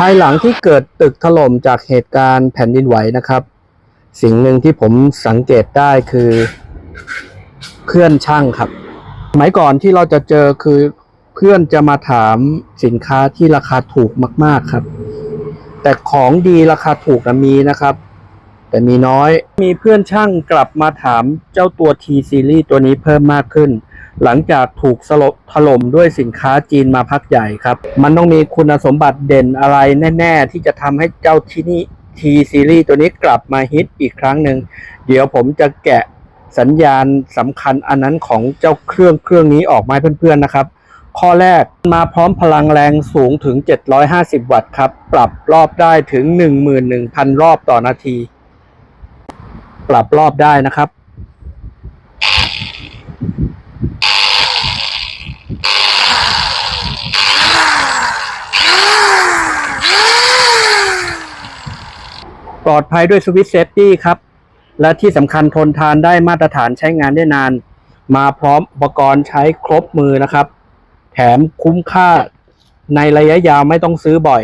ภายหลังที่เกิดตึกถล่มจากเหตุการณ์แผ่นดินไหวนะครับ สิ่งหนึ่งที่ผมสังเกตได้คือเพื่อนช่างครับสมัยก่อนที่เราจะเจอคือเพื่อนจะมาถามสินค้าที่ราคาถูกมาก ๆครับ แต่ของดีราคาถูกนะมีนะครับ แต่มีน้อยมีเพื่อนช่างกลับมาถามเจ้าตัว T Series ตัวนี้เพิ่มมากขึ้น หลังจากถูกสลบถล่มด้วยสินค้าจีนมาพักใหญ่ครับ มันต้องมีคุณสมบัติเด่นอะไรแน่ ๆ ที่จะทำให้เจ้าที่นี่ T Series ตัวนี้กลับมาฮิตอีกครั้งหนึ่ง เดี๋ยวผมจะแกะสัญญาณสำคัญอันนั้นของเจ้าเครื่องเครื่องนี้ออกมาเพื่อนๆนะครับ ข้อแรกมาพร้อมพลังแรงสูงถึง 750 วัตต์ครับ ปรับรอบได้ถึง 11,000 รอบต่อนาที ปรับรอบได้นะครับ ปลอดภัยด้วยสวิตเซฟตี้ครับ และที่สำคัญทนทานได้มาตรฐานใช้งานได้นาน มาพร้อมอุปกรณ์ใช้ครบมือนะครับ แถมคุ้มค่าในระยะยาวไม่ต้องซื้อบ่อย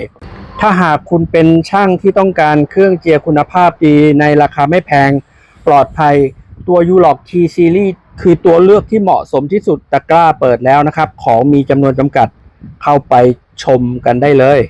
ถ้าหากคุณเป็นช่างที่ต้องการเครื่องเจียร์คุณภาพดีในราคาไม่แพงปลอดภัยตัว u l o c T Series คือตัวเลือกที่เหมาะสมที่สุดตะกร้าเปิดแล้วนะครับ ของมีจำนวนจำกัดเข้าไปชมกันได้เลย